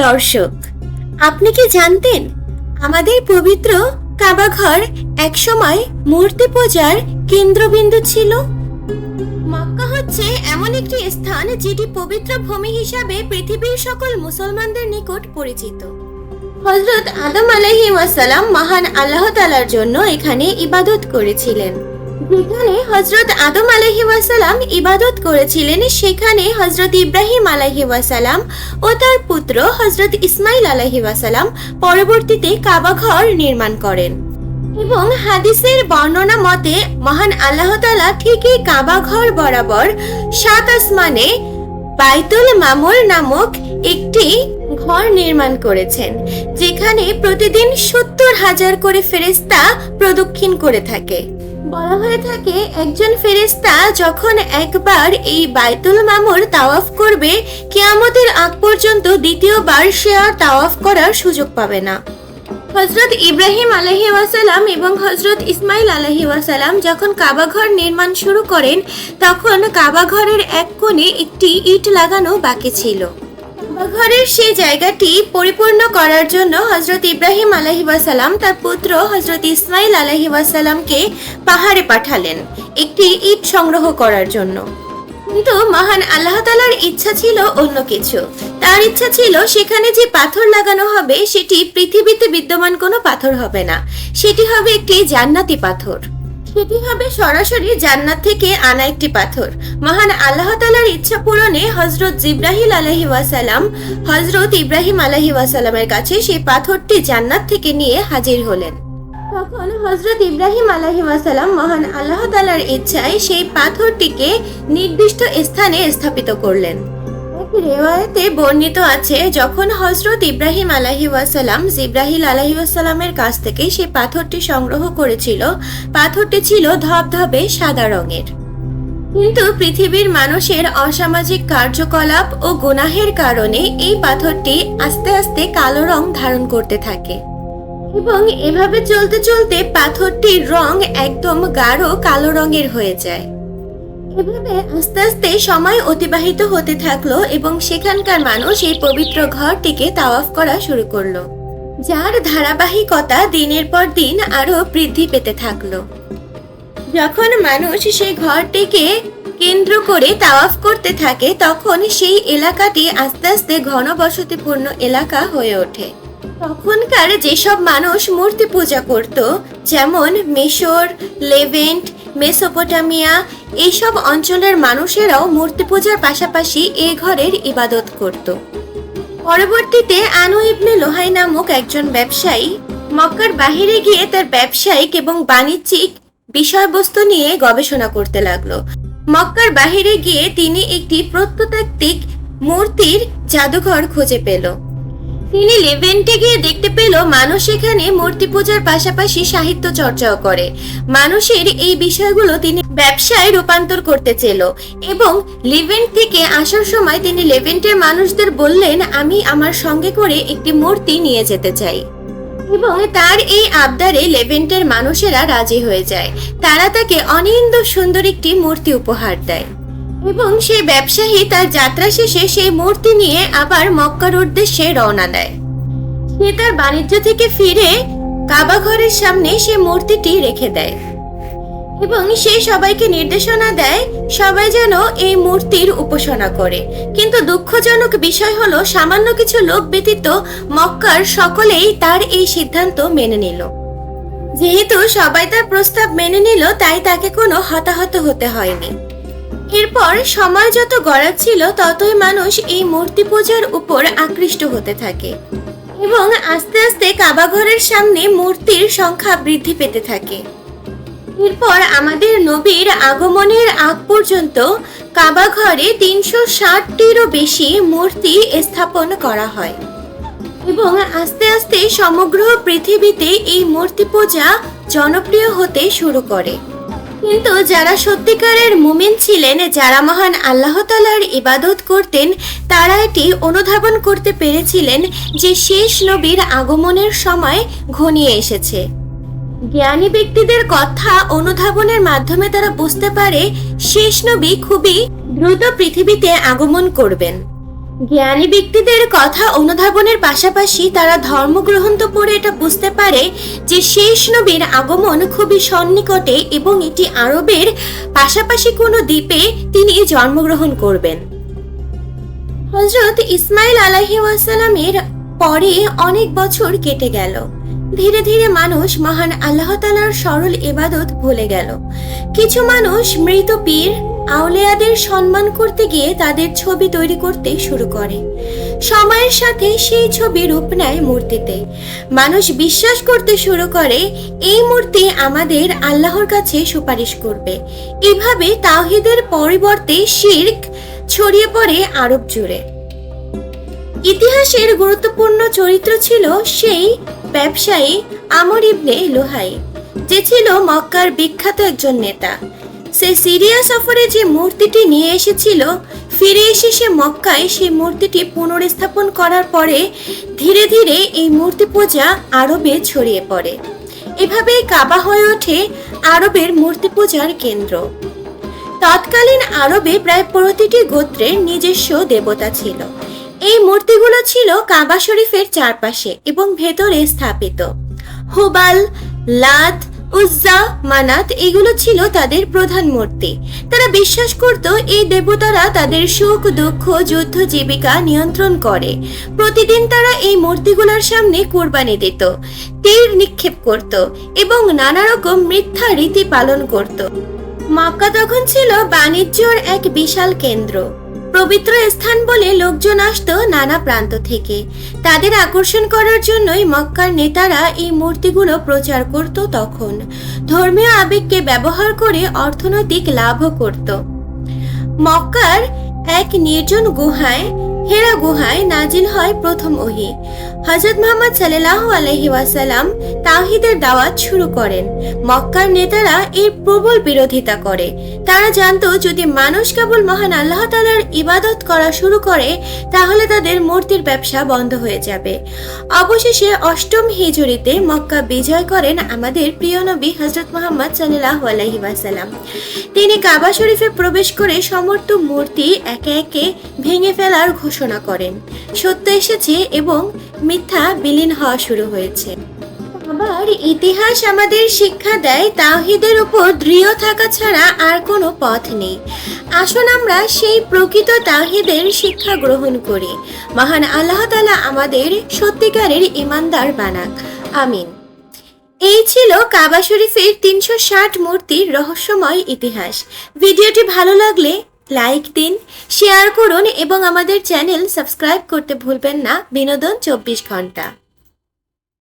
দর্শক, আপনি কি জানতেন? আমাদের পবিত্র কাবাঘর একসময় মূর্তি পূজার কেন্দ্রবিন্দু ছিল? মক্কা হচ্ছে এমন একটি স্থান যেটি পবিত্র ভূমি হিসাবে পৃথিবীর সকল মুসলমানদের নিকট পরিচিত। হজরত আদম আলাইহি ওয়াসালাম মহান আল্লাহ তালার জন্য এখানে ইবাদত করেছিলেন। যেখানে হজরত আদম আলাইহি ওয়াসালাম ইবাদত করেছিলেন, সেখানে হজরত ইব্রাহিম আলাইহি ওয়াসালাম ও তার পুত্র হজরত ইসমাইল আলাইহি ওয়াসালাম পরবর্তীতে কাবা ঘর নির্মাণ করেন। এবং হাদিসের বর্ণনা মতে মহান আল্লাহ তাআলা ঠিকই কাবা ঘর বরাবর সাত আসমানে বাইতুল মামুর নামক একটি ঘর নির্মাণ করেছেন, যেখানে প্রতিদিন সত্তর হাজার করে ফেরেস্তা প্রদক্ষিণ করে থাকে। বলা হয়ে থাকে, একজন ফেরেস্তা যখন একবার এই বাইতুল মামুর তাওয়াফ করবে, কেয়ামতের আগ পর্যন্ত দ্বিতীয়বার সে আর তাওয়াফ করার সুযোগ পাবে না। হজরত ইব্রাহিম আলহি ওয়াসালাম এবং হজরত ইসমাইল আলহি ওয়াসালাম যখন কাবাঘর নির্মাণ শুরু করেন, তখন কাবাঘরের এক কোণে একটি ইট লাগানো বাকি ছিল। কাবাঘরের সেই জায়গাটি পরিপূর্ণ করার জন্য হজরত ইব্রাহিম আলহি ওয়াসালাম, তার পুত্র হজরত ইসমাইল আলহি ওয়াসালামকে পাহাড়ে পাঠালেন একটি ইট সংগ্রহ করার জন্য। কিন্তু মহান আল্লাহ তালার ইচ্ছা ছিল অন্য কিছু। তার ইচ্ছা ছিল সেখানে যে পাথর লাগানো হবে, সেটি পৃথিবীতে বিদ্যমান কোনো পাথর হবে না। সেটি হবে একটি জান্নাতি পাথর। সেটি হবে সরাসরি জান্নাত থেকে আনা একটি পাথর। মহান আল্লাহ তালার ইচ্ছা পূরণে হজরত জিব্রাহিল আলহি ওয়াসালাম হজরত ইব্রাহিম আলহি ওয়াসালামের কাছে সেই পাথরটি জান্নাত থেকে নিয়ে হাজির হলেন। তখন হজরত ইব্রাহিম আলাহি ওয়াসালাম মহান আল্লাহ তালার ইচ্ছায় সেই পাথরটিকে নির্দিষ্ট স্থানে স্থাপিত করলেন। রেওয়ায়তে বর্ণিত আছে, যখন হজরত ইব্রাহিম আলাহি ওয়াসালাম জিব্রাহিল আলাহি ওয়াসালামের কাছ থেকে সে পাথরটি সংগ্রহ করেছিল, পাথরটি ছিল ধবধবে সাদা রঙের। কিন্তু পৃথিবীর মানুষের অসামাজিক কার্যকলাপ ও গুনাহের কারণে এই পাথরটি আস্তে আস্তে কালো রং ধারণ করতে থাকে। এবং এভাবে চলতে চলতে পাথরটির রং একদম গাঢ় কালো রঙের হয়ে যায়। এভাবে আস্তে আস্তে সময় অতিবাহিত হতে থাকল এবং সেখানকার মানুষ এই পবিত্র ঘরটিকে তাওয়াফ করা শুরু করল, যার ধারাবাহিকতা দিনের পর দিন আরও বৃদ্ধি পেতে থাকল। যখন মানুষ সেই ঘরটিকে কেন্দ্র করে তাওয়াফ করতে থাকে, তখন সেই এলাকাটি আস্তে আস্তে ঘনবসতিপূর্ণ এলাকা হয়ে ওঠে। তখনকার যেসব মানুষ মূর্তি পূজা করত, যেমন মেশর, লেভেন্ট মেসোপোটামিয়া, এইসব অঞ্চলের মানুষেরাও মূর্তি পূজার পাশাপাশি এ ঘরের ইবাদত করত। পরবর্তীতে আনু ইবনে লোহাই নামক একজন ব্যবসায়ী মক্কার বাহিরে গিয়ে তার ব্যবসায়িক এবং বাণিজ্যিক বিষয়বস্তু নিয়ে গবেষণা করতে লাগল। মক্কার বাহিরে গিয়ে তিনি একটি প্রত্নতাত্ত্বিক মূর্তির জাদুঘর খুঁজে পেল। তিনি লেভেন্টে গিয়ে দেখতে পেল মানুষ এখানে মূর্তি পূজার পাশাপাশি সাহিত্য চর্চাও করে। মানুষের এই বিষয়গুলো তিনি ব্যবসায় রূপান্তর করতে চেল এবং লিভেন্ট থেকে আসার সময় তিনি লেভেন্টের মানুষদের বললেন, আমি আমার সঙ্গে করে একটি মূর্তি নিয়ে যেতে চাই। এবং তার এই আবদারে লেভেন্টের মানুষেরা রাজি হয়ে যায়। তারা তাকে অনিন্দ সুন্দর একটি মূর্তি উপহার দেয়। এবং সে ব্যবসায়ী তার যাত্রা শেষে সেই মূর্তি নিয়ে আবার মক্কার উদ্দেশ্যে রওনা দেয়। সে তার বাণিজ্য থেকে ফিরে কাবা ঘরের সামনে সে মূর্তিটি রেখে দেয় এবং সে সবাইকে নির্দেশনা দেয়, সবাই যেন এই মূর্তির উপাসনা করে। কিন্তু দুঃখজনক বিষয় হলো, সামান্য কিছু লোক ব্যতীত মক্কার সকলেই তার এই সিদ্ধান্ত মেনে নিল। যেহেতু সবাই তার প্রস্তাব মেনে নিল, তাই তাকে কোনো হতাহত হতে হয়নি। এরপর সময় যত গড়াচ্ছিল, ততই মানুষ এই মূর্তি পূজার উপর আকৃষ্ট হতে থাকে এবং আস্তে আস্তে কাবাঘরের সামনে মূর্তির সংখ্যা বৃদ্ধি পেতে থাকে। এরপর আমাদের নবীর আগমনের আগ পর্যন্ত কাবাঘরে তিনশো ষাটটিরও বেশি মূর্তি স্থাপন করা হয় এবং আস্তে আস্তে সমগ্র পৃথিবীতে এই মূর্তি পূজা জনপ্রিয় হতে শুরু করে। কিন্তু যারা সত্যিকারের মুমিন ছিলেন, যারা মহান আল্লাহ তালার ইবাদত করতেন, তারা এটি অনুধাবন করতে পেরেছিলেন যে শেষ নবীর আগমনের সময় ঘনিয়ে এসেছে। জ্ঞানী ব্যক্তিদের কথা অনুধাবনের মাধ্যমে তারা বুঝতে পারে, শেষ নবী খুবই দ্রুত পৃথিবীতে আগমন করবেন। জ্ঞানী ব্যক্তিদের কথা অনুধাবনের পাশাপাশি তারা ধর্মগ্রহণ তো পড়ে এটা বুঝতে পারে যে শেষ নবীর আগমন খুবই সন্নিকটে এবং এটি আরবের পাশাপাশি কোনো দ্বীপে তিনি জন্মগ্রহণ করবেন। হজরত ইসমাইল আলাহি ওয়াসালামের পরে অনেক বছর কেটে গেল। ধীরে ধীরে মানুষ মহান আল্লাহ তালার সরল এবাদত ভুলে গেল। কিছু মানুষ মৃত পীর আউলিয়াদের সম্মান করতে গিয়ে তাদের ছবি তৈরি করতে শুরু করে। সময়ের সাথে সেই ছবি রূপ নেয় মূর্তিতে। মানুষ বিশ্বাস করতে শুরু করে, এই মূর্তি আমাদের আল্লাহর কাছে সুপারিশ করবে। এভাবে তাওহিদের পরিবর্তে শির্ক ছড়িয়ে পড়ে আরব জুড়ে। ইতিহাসের গুরুত্বপূর্ণ চরিত্র ছিল সেই ব্যবসায়ী আমর ইবনে লোহাই, যে ছিল মক্কার বিখ্যাত একজন নেতা। সে সিরিয়া সফরে যে মূর্তিটি নিয়ে এসেছিল, ফিরে এসে সে মক্কায় সেই মূর্তিটি পুনর্স্থাপন করার পরে ধীরে ধীরে এই মূর্তি পূজা আরবে ছড়িয়ে পড়ে। এভাবেই কাবা হয়ে ওঠে আরবের মূর্তি পূজার কেন্দ্র। তৎকালীন আরবে প্রায় প্রতিটি গোত্রের নিজস্ব দেবতা ছিল। এই মূর্তিগুলো ছিল কাবা শরীফের চারপাশে এবং ভেতরে স্থাপিত। হুবাল লাত উজ্জা, মানাত, এগুলো ছিল তাদের প্রধান মূর্তি। তারা বিশ্বাস করত এই দেবতারা তাদের সুখ, দুঃখ, যুদ্ধ, জীবিকা নিয়ন্ত্রণ করে। প্রতিদিন তারা এই মূর্তিগুলোর সামনে কোরবানি দিত, তীর নিক্ষেপ করত এবং নানা রকম মিথ্যা রীতি পালন করত। মক্কা তখন ছিল বাণিজ্যর এক বিশাল কেন্দ্র। পবিত্র স্থান বলে লোকজন আসত নানা প্রান্ত থেকে। তাদের আকর্ষণ করার জন্যই মক্কার নেতারা এই মূর্তিগুলো প্রচার করত তখন। ধর্মীয় আবেগকে ব্যবহার করে অর্থনৈতিক লাভও করত। মক্কার এক নির্জন গুহায় হেরা গুহায় নাজিল হয় প্রথম ওহি। হজরত মোহাম্মদ সাল্লাহ আলহি ওয়াসাল্লাম তাহিদের দাওয়াত শুরু করেন। মক্কার নেতারা এর প্রবল বিরোধিতা করে। তারা জানতো, যদি মানুষ কেবল মহান আল্লাহ তালার ইবাদত করা শুরু করে, তাহলে তাদের মূর্তির ব্যবসা বন্ধ হয়ে যাবে। অবশেষে অষ্টম হিজুরিতে মক্কা বিজয় করেন আমাদের প্রিয় নবী হজরত মোহাম্মদ সাল্লাহ আলহি ওয়াসাল্লাম। তিনি কাবা শরীফে প্রবেশ করে সমর্থ মূর্তি একে একে ভেঙে ফেলার ঘোষণা করেন। সত্য এসেছে এবং মিথ্যা বিলীন হওয়া শুরু হয়েছে। আবার ইতিহাস আমাদের শিক্ষা দেয়, তাওহিদের উপর দৃঢ় থাকা ছাড়া আর কোনো পথ নেই। আসুন আমরা সেই প্রকৃত তাহিদের শিক্ষা গ্রহণ করি। মহান আল্লাহ তালা আমাদের সত্যিকারের ইমানদার বানাক। আমিন। এই ছিল কাবা শরীফের তিনশো ষাট মূর্তির রহস্যময় ইতিহাস। ভিডিওটি ভালো লাগলে লাইক দিন শেয়ার করুন এবং আমাদের চ্যানেল সাবস্ক্রাইব করতে ভুলবেন না। বিনোদন চব্বিশ ঘণ্টা।